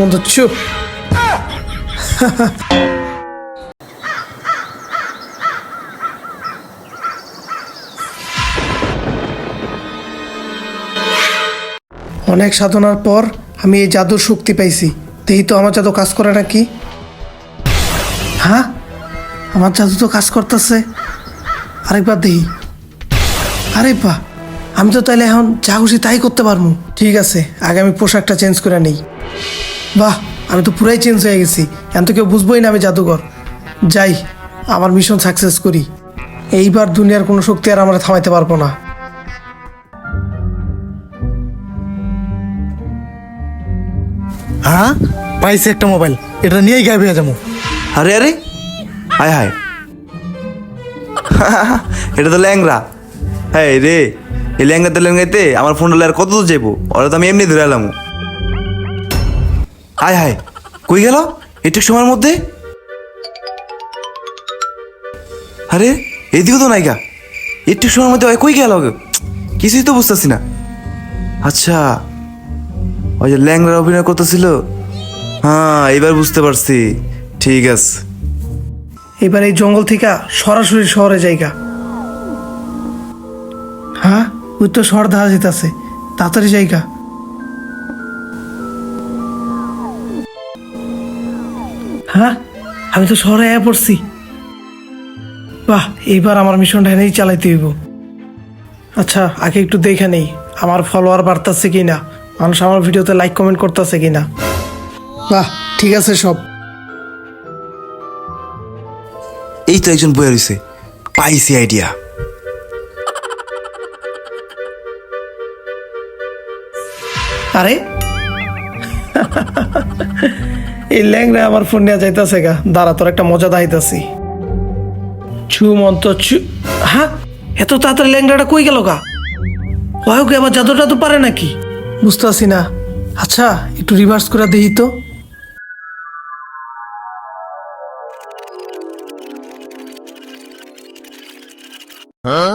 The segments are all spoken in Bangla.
বন্ধু, চুপ। অনেক সাধনার পর আমি এই জাদুর শক্তি পাইছি। দেখি তো আমার জাদু কাজ করে নাকি? হ্যাঁ? আমার জাদু তো কাজ করতেছে। আরেকবার দেখি। আরে বা, আমি তো তাইলে এখন যা খুশি তাই করতে পারব। ঠিক আছে, আগে আমি পোশাকটা চেঞ্জ করে নিই। বাহ আমি তো পুরাই চেঞ্জ হয়ে গেছি। এখন তো কেউ বুঝবোই না আমি জাদুঘর। যাই আমার মিশন সাকসেস করি। এইবার দুনিয়ার কোনো শক্তি আর আমরা থামাইতে পারব না। হ্যাঁ? পাইছি একটা মোবাইল এটা নিয়েই গায়েব হয়ে যাব। আরে আরে? হায় হায়। এটা তো ল্যাংরা হ্যাঁ রে এই ল্যাংরাতে ল্যাংরাতে আমার ফোনটা আর কত দূর যাব ওরা তো আমি এমনি ধরে এলাম। হায় হায় কই গেল? একটু সময়ের মধ্যে? আরে এইদিকে তো নাইকা একটু সময়ের মধ্যে কই গেল? কিছুই তো বুঝতেছি না। আচ্ছা ওই যে ল্যাংরা অভিনয় করতেছিল? হ্যাঁ এবার বুঝতে পারছি। ঠিক আছে। এবার এই জঙ্গল থেকে সরাসরি শহরে জায়গা হ্যাঁ ওই তো শহর দেখা যেতেছে তাড়াতাড়ি জায়গা হ্যাঁ? আমি তো শহরে আয়া পড়ছি। বাহ এইবার আমার মিশনটা এনেই চালাইতে হইব। আচ্ছা আগে একটু দেখে নেই আমার ফলোয়ার বাড়তেছে কি না মানুষ আমার ভিডিওতে লাইক কমেন্ট করতেছে কি না বাহ ঠিক আছে সব। এই তো একজন বয়ে রয়েছে পাইছি আইডিয়া আরে এই ল্যাংরা আমার ফোন নিয়ে যাইতাছে গা। দাঁড়া, তোর একটা মজা দাইতাছি ছু মন্ত ছু হ্যাঁ এত তাড়াতাড়ি ল্যাংরাটা কই গেল গা? ওকে আবার জাদুটা তো পারে নাকি? বুঝতেছি না। আচ্ছা একটু রিভার্স করে দেখি তো।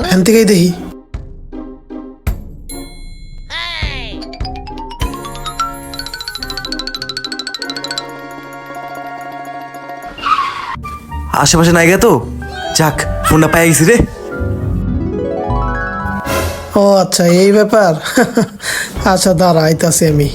এখান থেকেই দেখি। আশেপাশে নাই তো। যাক ফোনটা পাই গেছি রে। ও আচ্ছা এই ব্যাপার। আচ্ছা দাঁড়া আইতাছি আমি।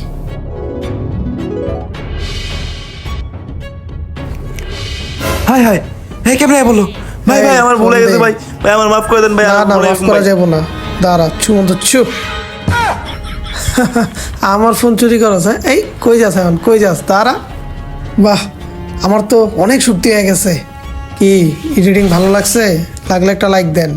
Hi hi. হ্যাঁ কেমন বলো ভাই ভাই আমার ভুলে গেছে ভাই। ভাই আমার মাফ করে দেন ভাই না না মাফ করা। যাব না। দাঁড়া চুমন্ত চুপ। আমার ফোন চুরি করা যায় এই কই যাস এখন? কই যাস? দাঁড়া। বাহ আমার তো অনেক শক্তি হয়ে গেছে। কি এডিটিং ভালো লাগছে? লাগলে একটা লাইক দেন।